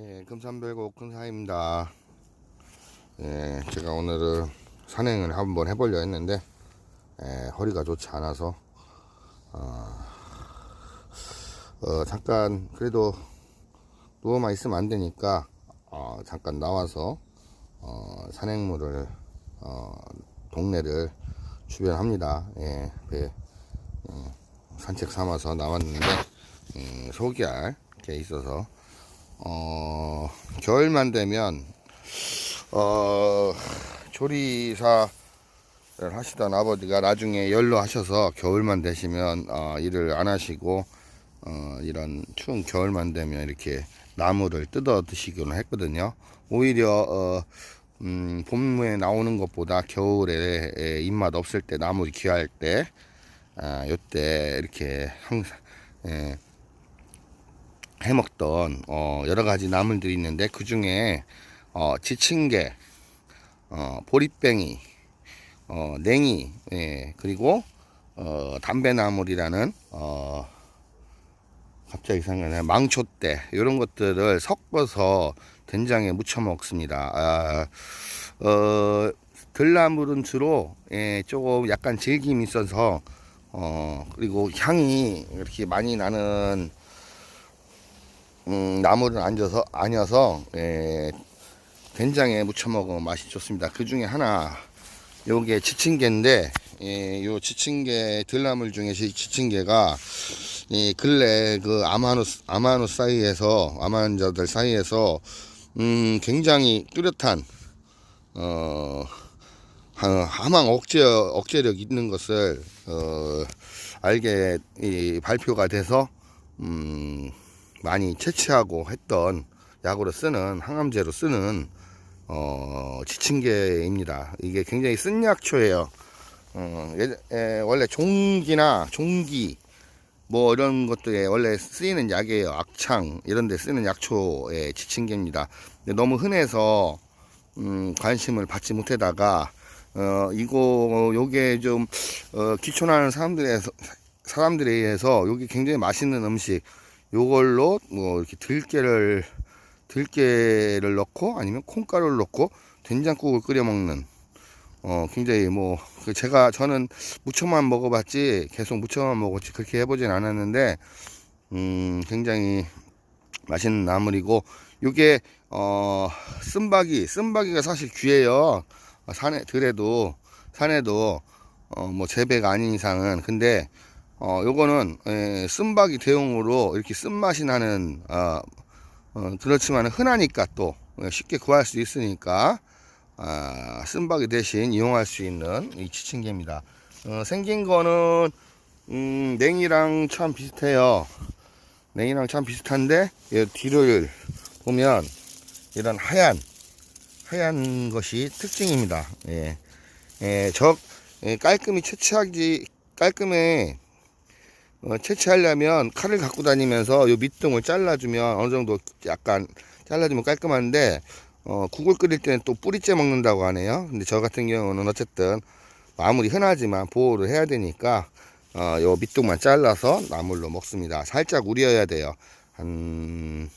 예, 금산별고 금사입니다. 예, 제가 오늘은 산행을 한번 해보려 했는데, 예, 허리가 좋지 않아서, 어, 어, 잠깐, 그래도 누워만 있으면 안 되니까, 어, 잠깐 나와서, 어, 산행물을, 어, 동네를 주변합니다. 예, 배, 예, 산책 삼아서 나왔는데, 음, 소개할 게 있어서, 어, 겨울만 되면, 어, 조리사를 하시던 아버지가 나중에 연로 하셔서 겨울만 되시면, 어, 일을 안 하시고, 어, 이런 추운 겨울만 되면 이렇게 나무를 뜯어 드시기는 했거든요. 오히려, 어, 음, 봄에 나오는 것보다 겨울에 에, 입맛 없을 때 나물이 귀할 때, 아, 요때 이렇게 항상, 예, 해먹던 어, 여러 가지 나물들이 있는데 그 중에 어, 지친개, 어, 보리뱅이, 어, 냉이, 예, 그리고 어, 담배나물이라는 어, 갑자기 생각나네 망초대 이런 것들을 섞어서 된장에 무쳐 먹습니다. 아, 어, 들나물은 주로 예, 조금 약간 질김이 있어서 어, 그리고 향이 이렇게 많이 나는 음, 나물은 앉아서 아니어서 예, 된장에 무쳐 먹으면 맛이 좋습니다. 그 중에 하나 요게 지친개인데 예, 요 지친개 들나물 중에 지- 지친개가 이 근래 그 아마누 아마누 사이에서 아마한자들 사이에서 음, 굉장히 뚜렷한 어 하- 하망 억제 억제력 있는 것을 어, 알게 이 발표가 돼서 음, 많이 채취하고 했던 약으로 쓰는 항암제로 쓰는 어, 지친개입니다. 이게 굉장히 쓴 약초예요. 어, 예, 예, 원래 종기나 종기 뭐 이런 것들에 원래 쓰이는 약이에요. 악창 이런 데 쓰는 약초의 지친개입니다. 근데 너무 흔해서 음, 관심을 받지 못하다가 어, 이거 요게 좀 어, 귀촌하는 사람들에 사람들에 의해서 요게 굉장히 맛있는 음식 요걸로 뭐 이렇게 들깨를 들깨를 넣고 아니면 콩가루를 넣고 된장국을 끓여 먹는 어 굉장히 뭐그 제가 저는 무쳐만 먹어봤지 계속 무쳐만 먹었지 그렇게 해보진 않았는데 음 굉장히 맛있는 나물이고 요게 어 쓴바기 쓴바기가 사실 귀해요. 어, 산에 들에도 산에도 어 뭐 재배가 아닌 이상은. 근데 어 요거는 에, 쓴바기 대용으로 이렇게 쓴맛이 나는 어, 어 그렇지만 흔하니까 또 쉽게 구할 수 있으니까 아, 쓴바기 대신 이용할 수 있는 이 지친개입니다. 어, 생긴 거는 음, 냉이랑 참 비슷해요. 냉이랑 참 비슷한데 이 뒤를 보면 이런 하얀 하얀 것이 특징입니다. 예, 예, 저 예, 깔끔히 채취하기 깔끔해 어, 채취하려면 칼을 갖고 다니면서 요 밑둥을 잘라주면 어느 정도 약간 잘라주면 깔끔한데 어, 국을 끓일 때는 또 뿌리째 먹는다고 하네요. 근데 저 같은 경우는 어쨌든 아무리 흔하지만 보호를 해야 되니까 어, 요 밑둥만 잘라서 나물로 먹습니다. 살짝 우려야 돼요. 한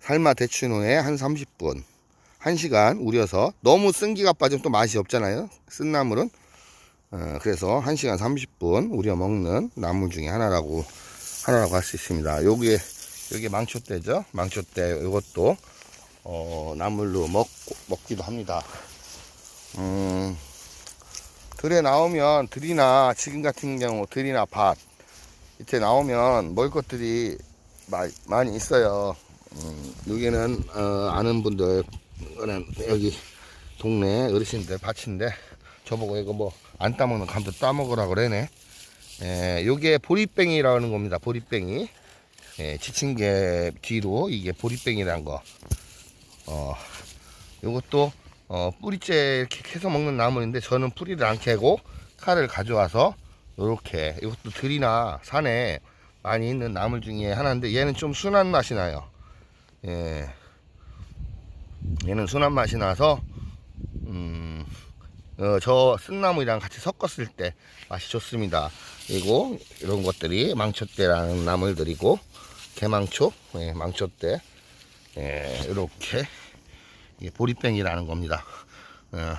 삶아 데친 후에 한 30분, 1시간 우려서 너무 쓴기가 빠지면 또 맛이 없잖아요. 쓴 나물은. 어, 그래서 1시간 30분 우려 먹는 나물 중에 하나라고 하나라고 할 수 있습니다. 요게 요게 망초대죠. 망초대 요것도 어, 나물로 먹고, 먹기도 합니다. 음, 들에 나오면 들이나 지금 같은 경우 들이나 밭 이때 나오면 먹을 것들이 마, 많이 있어요. 음, 여기는 어, 아는 분들 는 여기 동네 어르신들 밭인데 저보고 이거 뭐 안 따먹는 감도 따먹으라 그러네. 예, 요게 보리뱅이라는 겁니다. 보리뱅이. 예, 지친개 뒤로 이게 보리뱅이라는 거. 어, 요것도 어, 뿌리째 이렇게 캐서 먹는 나물인데 저는 뿌리를 안 캐고 칼을 가져와서 요렇게 이것도 들이나 산에 많이 있는 나물 중에 하나인데 얘는 좀 순한 맛이 나요. 예. 얘는 순한 맛이 나서 음, 어, 저 쓴나물이랑 같이 섞었을 때 맛이 좋습니다. 그리고 이런 것들이 망초대라는 나물들이고 개망초, 예, 망초대 예, 이렇게 이게 보리뱅이라는 겁니다. 어,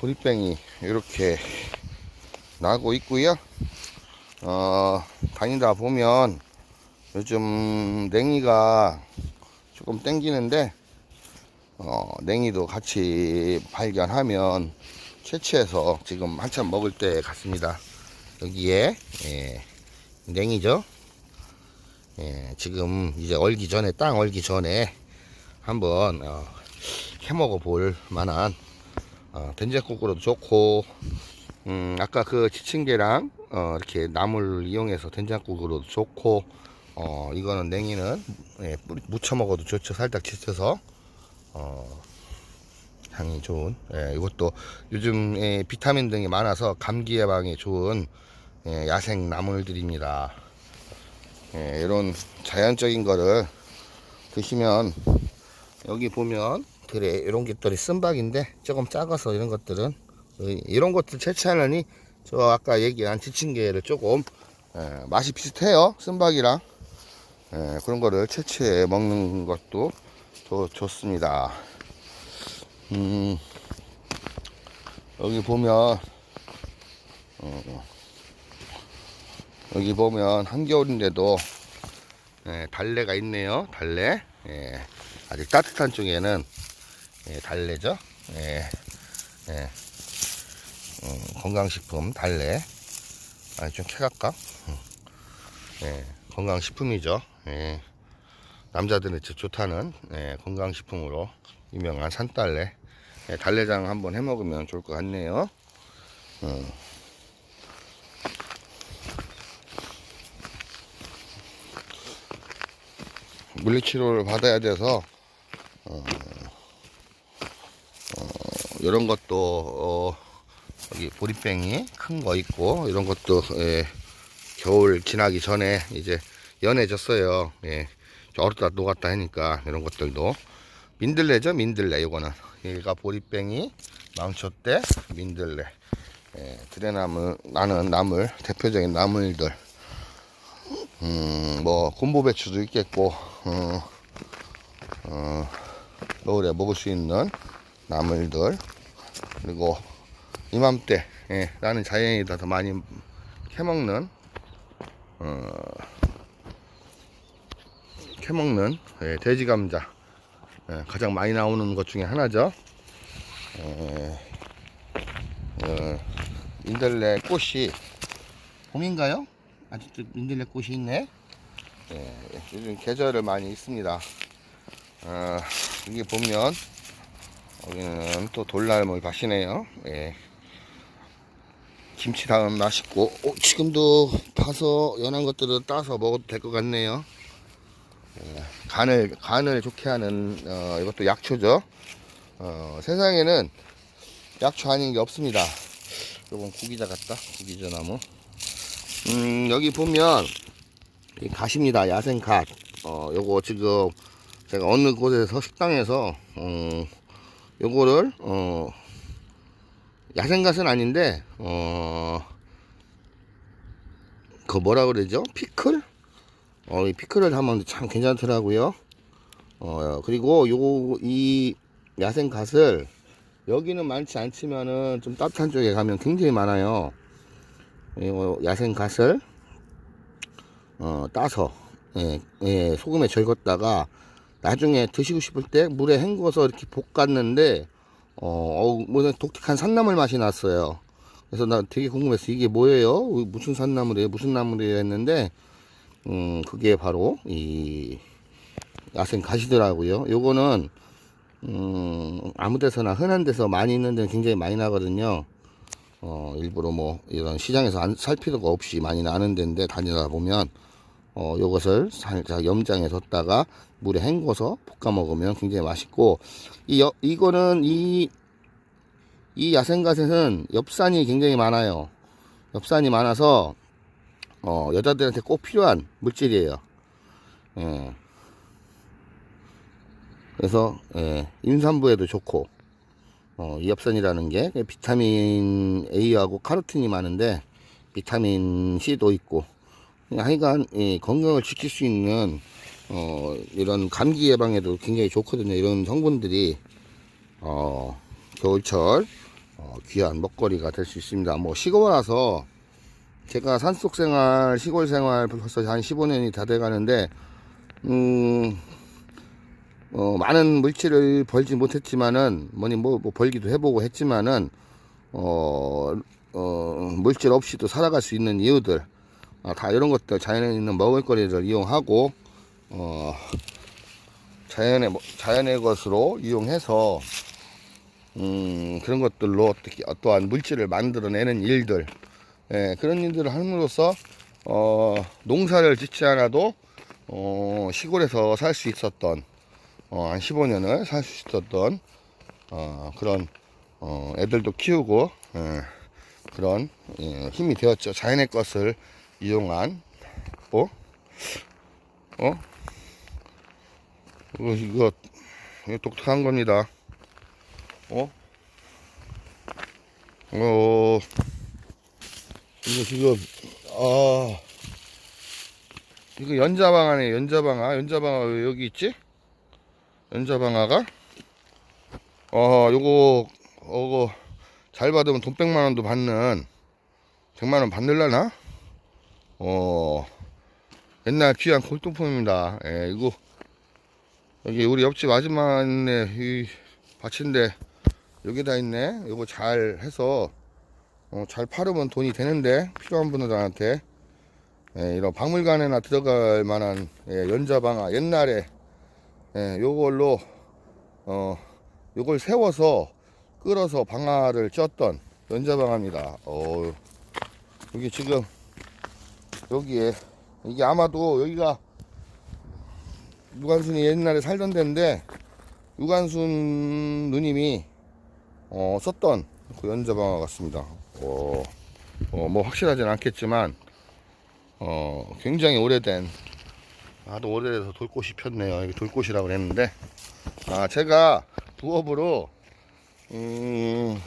보리뱅이 이렇게 나고 있고요. 어, 다니다 보면 요즘 냉이가 조금 땡기는데 어, 냉이도 같이 발견하면 채취해서 지금 한참 먹을 때 같습니다. 여기에 예, 냉이죠. 예, 지금 이제 얼기 전에 땅 얼기 전에 한번 어, 해먹어 볼 만한 어, 된장국으로도 좋고 음, 아까 그 지층계랑 어, 이렇게 나물 이용해서 된장국으로도 좋고 어, 이거는 냉이는 예, 무쳐 먹어도 좋죠. 살짝 지쳐서 어, 향이 좋은 예, 이것도 요즘 에 비타민 등이 많아서 감기 예방에 좋은 예, 야생 나물들입니다. 예, 이런 자연적인 거를 드시면 여기 보면 그래 이런 것들이 쓴박인데 조금 작아서 이런 것들은 이- 이런 것들 채취하려니 저 아까 얘기한 지친개를 조금 예, 맛이 비슷해요 쓴박이랑 예, 그런 거를 채취해 먹는 것도 좋, 좋습니다 음, 여기 보면 어, 여기 보면 한겨울인데도 예, 달래가 있네요. 달래. 예, 아직 따뜻한 쪽에는 예, 달래죠. 예, 예, 음, 건강식품 달래. 아, 좀 캐갈까? 음, 예, 건강식품이죠. 예, 남자들은 좋다는 예, 건강식품으로 유명한 산달래. 예, 달래장 한번 해 먹으면 좋을 것 같네요. 음. 물리치료를 받아야 돼서 어, 어, 이런 것도 어, 여기 보리병이 큰 거 있고 이런 것도 예, 겨울 지나기 전에 이제 연해졌어요. 예, 얼었다 녹았다 하니까 이런 것들도. 민들레죠 민들레. 이거는. 얘가 보리병이 망초대 민들레. 예, 드레나무 나는 나물 대표적인 나물들. 음, 뭐 곰보배추도 있겠고 어, 어, 겨울에 먹을 수 있는 나물들. 그리고 이맘때 예, 나는 자연이다 더 많이 캐먹는 어, 캐먹는 예, 돼지 감자 예, 가장 많이 나오는 것 중에 하나죠. 예, 어, 민들레 꽃이 봄인가요? 아직도 민들레 꽃이 있네. 예, 요즘 계절을 많이 있습니다. 아, 여기 보면 여기는 또 돌나물 밭이네요. 예. 김치 다음 맛있고 어, 지금도 타서 연한 것들을 따서 먹어도 될 것 같네요. 예, 간을 간을 좋게 하는 어, 이것도 약초죠. 어, 세상에는 약초 아닌 게 없습니다. 요건 구기자 같다. 구기자 나무. 음, 여기 보면 이 갓입니다. 야생 갓. 어, 요거 지금 제가 어느 곳에서 식당에서 어, 요거를 어, 야생 갓은 아닌데 어, 그 뭐라 그러죠? 피클? 어, 이 피클을 하면 참 괜찮더라고요. 어, 그리고 요거 이 야생 갓을 여기는 많지 않지만은 좀 따뜻한 쪽에 가면 굉장히 많아요. 이거 야생 갓을 어, 따서 예, 예, 소금에 절궜다가 나중에 드시고 싶을 때 물에 헹궈서 이렇게 볶았는데 어, 어우, 뭐 독특한 산나물 맛이 났어요. 그래서 나 되게 궁금했어. 이게 뭐예요? 무슨 산나물이에요? 무슨 나물이에요? 했는데 음, 그게 바로 이 야생 갓이더라고요. 요거는 음, 아무 데서나 흔한 데서 많이 있는 데는 굉장히 많이 나거든요. 어, 일부러 뭐 이런 시장에서 안, 살 필요가 없이 많이 나는 데인데 다니다 보면 어, 요것을 살짝 염장에 뒀다가 물에 헹궈서 볶아 먹으면 굉장히 맛있고 이 여, 이거는 이, 이 야생갓에는 엽산이 굉장히 많아요. 엽산이 많아서 어, 여자들한테 꼭 필요한 물질이에요. 예. 그래서 예, 임산부에도 좋고 어, 이 엽산이라는 게 비타민 A하고 카로틴이 많은데 비타민 C도 있고 하여간 이 건강을 지킬 수 있는 어, 이런 감기 예방에도 굉장히 좋거든요. 이런 성분들이, 어, 겨울철, 어, 귀한 먹거리가 될 수 있습니다. 뭐, 시골 와서 제가 산속 생활, 시골 생활 벌써 한 15년이 다 돼 가는데, 음, 어, 많은 물질을 벌지 못했지만은, 뭐니 뭐, 뭐 벌기도 해보고 했지만은, 어, 어, 물질 없이도 살아갈 수 있는 이유들, 아, 다 이런 것들 자연에 있는 먹을거리를 이용하고, 어, 자연의, 뭐- 자연의 것으로 이용해서, 음, 그런 것들로 어떻게, 어떠한 물질을 만들어내는 일들, 예, 그런 일들을 함으로써, 어, 농사를 짓지 않아도, 어, 시골에서 살 수 있었던, 어, 한 15년을 살 수 있었던, 어, 그런, 어, 애들도 키우고, 예, 그런, 예, 힘이 되었죠. 자연의 것을 이용한, 어? 어? 이거, 이거, 독특한 겁니다. 어? 어, 이거 지금, 아, 이거 연자방아네, 연자방아. 연자방아 왜 여기 있지? 연자방아가? 어, 요거, 어거, 잘 받으면 돈 100만 원도 받는, 100만 원 받을라나? 어, 옛날 귀한 골동품입니다. 예, 이거, 여기 우리 옆집 아줌마네, 이 밭인데, 여기다 있네. 이거 잘 해서, 어, 잘 팔으면 돈이 되는데, 필요한 분들한테, 예, 이런 박물관에나 들어갈 만한, 예, 연자방아, 옛날에, 예, 요걸로, 어, 요걸 세워서, 끌어서 방아를 쪘던 연자방아입니다. 어, 여기 지금, 여기에, 이게 아마도 여기가, 유관순이 옛날에 살던 데인데, 유관순 누님이, 어, 썼던 그 연자방아 같습니다. 어, 어, 뭐 확실하진 않겠지만, 어, 굉장히 오래된, 아도 오래돼서 돌꽃이 폈네요. 이게 돌꽃이라고 그랬는데, 아, 제가 부업으로, 음,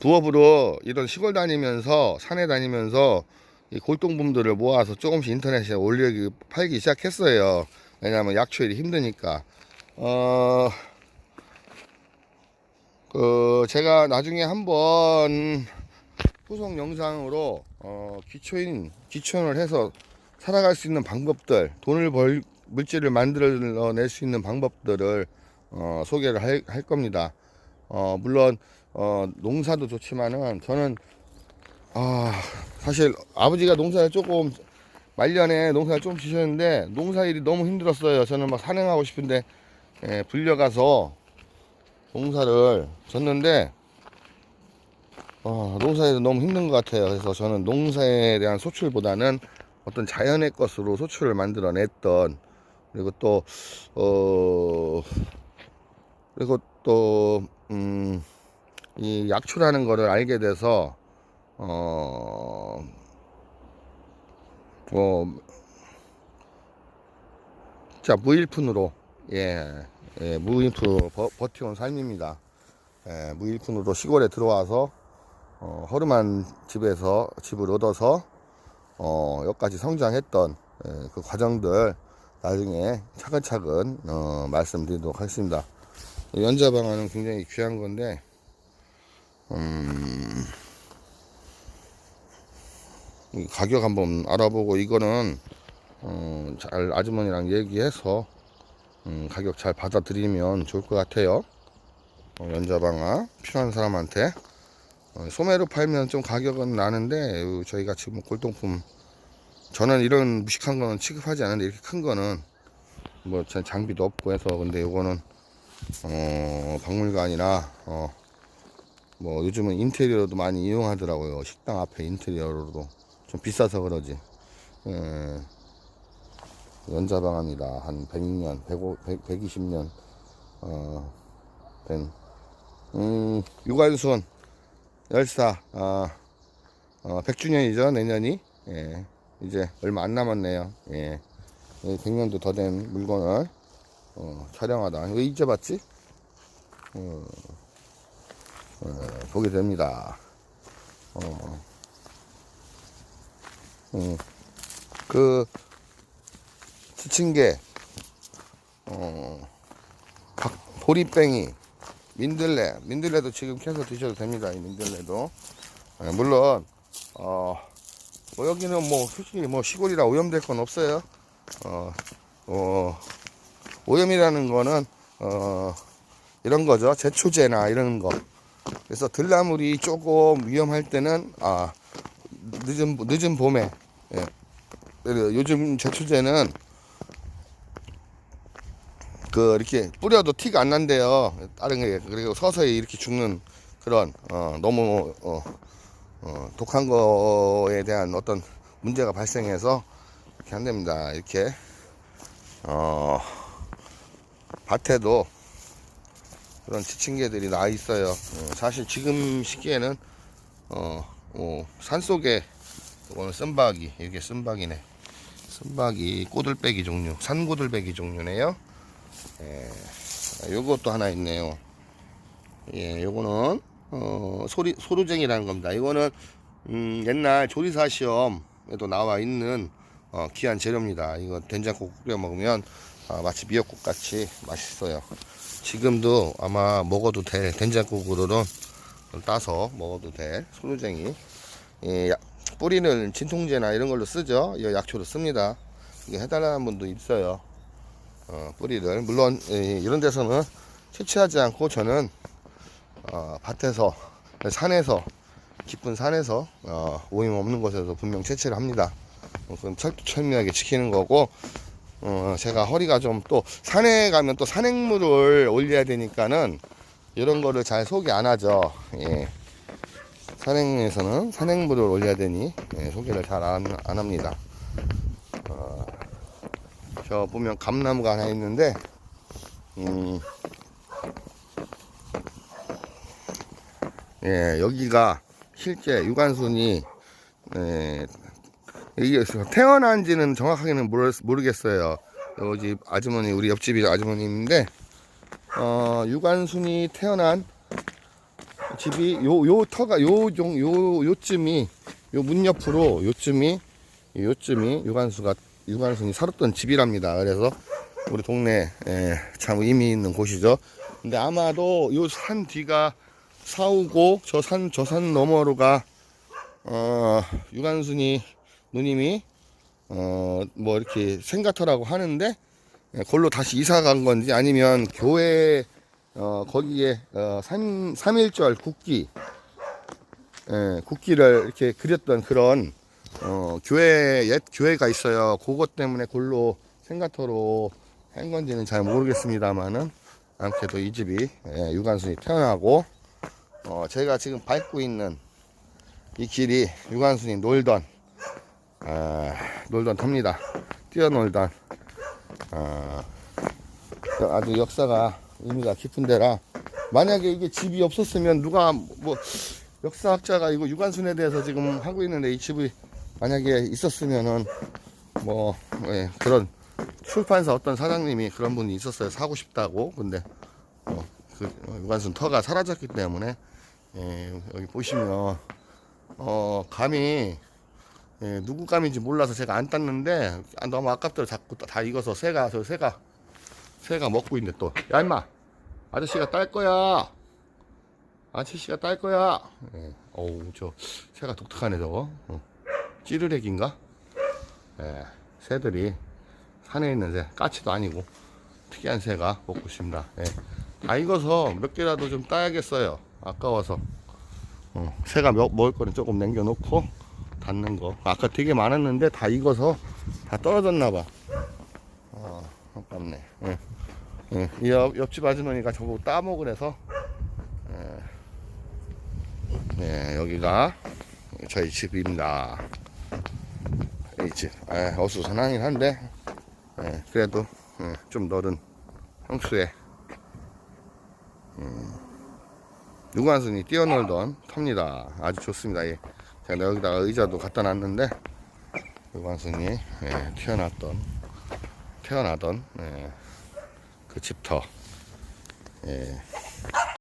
부업으로 이런 시골 다니면서, 산에 다니면서, 이 골동품들을 모아서 조금씩 인터넷에 올리기, 팔기 시작했어요. 왜냐면 약초일이 힘드니까. 어, 그, 제가 나중에 한번 후속 영상으로, 어, 기초인, 기초를 해서 살아갈 수 있는 방법들, 돈을 벌, 물질을 만들어낼 수 있는 방법들을, 어, 소개를 할, 할 겁니다. 어, 물론, 어, 농사도 좋지만은, 저는, 아, 사실 아버지가 농사를 조금, 말년에 농사를 좀 지셨는데, 농사 일이 너무 힘들었어요. 저는 막 산행하고 싶은데, 예, 불려가서 농사를 졌는데, 어, 농사에도 너무 힘든 것 같아요. 그래서 저는 농사에 대한 소출보다는 어떤 자연의 것으로 소출을 만들어냈던, 그리고 또, 어, 그리고 또, 음, 이 약초라는 거를 알게 돼서, 어, 뭐, 자, 무일푼으로, 예, 예 무일푼으로 버, 버텨온 삶입니다. 예, 무일푼으로 시골에 들어와서, 어, 허름한 집에서, 집을 얻어서, 어, 여기까지 성장했던, 예, 그 과정들, 나중에 차근차근, 어, 말씀드리도록 하겠습니다. 연자방아는 굉장히 귀한 건데, 음, 이 가격 한번 알아보고 이거는 어, 잘 아주머니랑 얘기해서 음, 가격 잘 받아들이면 좋을 것 같아요. 어, 연자방아 필요한 사람한테 어, 소매로 팔면 좀 가격은 나는데 어, 저희가 지금 골동품 저는 이런 무식한 거는 취급하지 않는데 이렇게 큰 거는 뭐전 장비도 없고 해서 근데 이거는 어, 박물관이나 어, 뭐 요즘은 인테리어도 많이 이용하더라고요 식당 앞에 인테리어로도 좀 비싸서 그러지 예. 연자방합니다 한 100년 100, 120년 어, 된 음, 유관순 열사 어, 어, 100주년이죠 내년이 예. 이제 얼마 안 남았네요 예. 100년도 더 된 물건을 어, 촬영하다 왜 이제 봤지? 어, 어, 보게 됩니다. 어, 음, 그 지친개, 어, 박, 보리뱅이, 민들레, 민들레도 지금 캐서 드셔도 됩니다. 이 민들레도. 예, 물론, 어, 뭐 여기는 뭐 솔직히 뭐 시골이라 오염될 건 없어요. 어, 어, 오염이라는 거는 어, 이런 거죠. 제초제나 이런 거. 그래서 들나물이 조금 위험할 때는 아 늦은 늦은 봄에 예. 요즘 제초제는 그 이렇게 뿌려도 티가 안 난대요. 다른 게 그리고 서서히 이렇게 죽는 그런 어, 너무 어, 어, 독한 거에 대한 어떤 문제가 발생해서 이렇게 안 됩니다. 이렇게 어, 밭에도 그런 지친 개들이 나 있어요. 어, 사실 지금 시기에는 어, 어, 산 속에 이거는 쓴박이 이게 쓴박이네. 쓴박이 꼬들빼기 종류, 산꼬들빼기 종류네요. 예, 요것도 하나 있네요. 예, 요거는 어, 소리 소루쟁이라는 겁니다. 이거는 음, 옛날 조리사 시험에도 나와 있는 어, 귀한 재료입니다. 이거 된장국 끓여 먹으면 아, 마치 미역국 같이 맛있어요. 지금도 아마 먹어도 될 된장국으로는 따서 먹어도 될 소루쟁이. 예, 약- 뿌리는 진통제나 이런 걸로 쓰죠. 이 약초로 씁니다. 이게 해달라는 분도 있어요. 어, 뿌리를 물론 예, 이런 데서는 채취하지 않고 저는 어, 밭에서 산에서 깊은 산에서 어, 오임 없는 곳에서 분명 채취를 합니다. 어, 그건 철두철미하게 지키는 거고 어, 제가 허리가 좀 또 산에 가면 또 산행물을 올려야 되니까는 이런 거를 잘 소개 안 하죠. 예. 산행에서는 산행물을 올려야 되니 예, 소개를 잘안안 합니다. 어, 저 보면 감나무가 하나 있는데 음, 예, 여기가 실제 유관순이 예, 이게 태어난지는 정확하게는 모르, 모르 겠어요. 여기 아주머니 우리 옆집이 아주머니인데 어, 유관순이 태어난 집이 요 요 터가 요 종 요 요쯤이 요 문 옆으로 요쯤이 요쯤이 유관수가 유관순이 살았던 집이랍니다. 그래서 우리 동네 에, 참 의미 있는 곳이죠. 근데 아마도 요산 뒤가 사우고 저 산 저 산 너머로가 어, 유관순이 누님이 어, 뭐 이렇게 생가터라고 하는데 예, 걸로 다시 이사 간 건지 아니면 교회 어, 거기에 어, 3, 일절 국기 예, 국기를 이렇게 그렸던 그런 어, 교회 옛 교회가 있어요. 그것 때문에 골로 생가터로 한 건지는 잘 모르겠습니다만은 아무래도 이 집이 예, 유관순이 태어나고 어, 제가 지금 밟고 있는 이 길이 유관순이 놀던 아, 놀던 탑니다. 뛰어놀던 아, 아주 역사가 의미가 깊은 데라 만약에 이게 집이 없었으면 누가 뭐 역사학자가 이거 유관순에 대해서 지금 하고 있는데 이 집이 만약에 있었으면은 뭐 예, 그런 출판사 어떤 사장님이 그런 분이 있었어요 사고 싶다고 근데 어, 그 유관순 터가 사라졌기 때문에 예, 여기 보시면 어 감이 예, 누구 감인지 몰라서 제가 안 땄는데 아, 너무 아깝더라 자꾸 다 익어서 새가 저 새가 새가 먹고 있네 또. 야 임마 아저씨가 딸 거야. 아저씨가 딸 거야. 예. 어우 저 새가 독특하네 저거. 어. 찌르레기인가? 예. 새들이 산에 있는 새 까치도 아니고 특이한 새가 먹고 있습니다. 예. 다 익어서 몇 개라도 좀 따야겠어요. 아까워서. 어, 새가 먹, 먹을 거는 조금 남겨놓고 닫는 거. 아까 되게 많았는데 다 익어서 다 떨어졌나 봐. 어, 아깝네. 예. 예, 이 옆, 옆집 아주머니가 저거 따먹으래서 예, 예, 여기가 저희 집입니다. 이 집, 예, 어수선하긴 한데 예, 그래도 예, 좀 넓은 평수에 음, 유관순이 뛰어놀던 탑니다. 아주 좋습니다. 예. 제가 여기다가 의자도 갖다 놨는데 유관순이 예, 태어났던 태어나던 예, 그 집터 예.